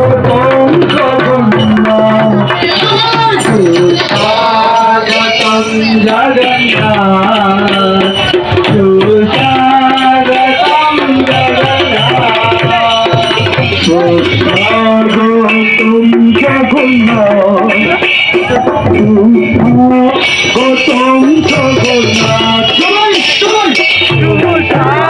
Gotom Jagannath, Jagannath, Jagannath.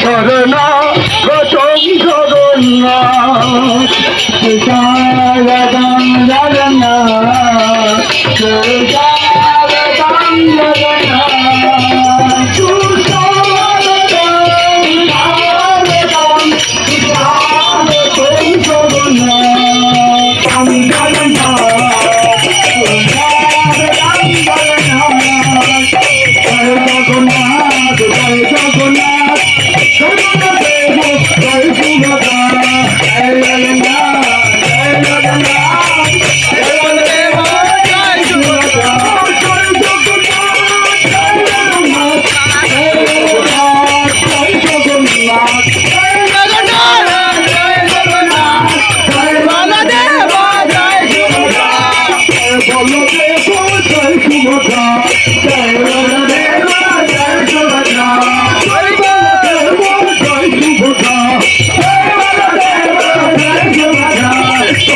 শরণা রতম Jagannath.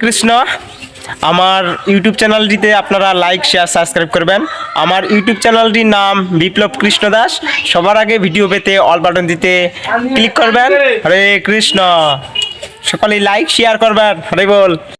Krishna আমার YouTube চ্যানেলটিতে আপনারা লাইক শেয়ার সাবস্ক্রাইব করবেন। আমার ইউটিউব চ্যানেলটির নাম বিপ্লব কৃষ্ণ দাস। সবার আগে ভিডিও পেতে অল বাটন দিতে ক্লিক করবেন। হরে কৃষ্ণ। সকলেই লাইক শেয়ার করবেন। হরে বল।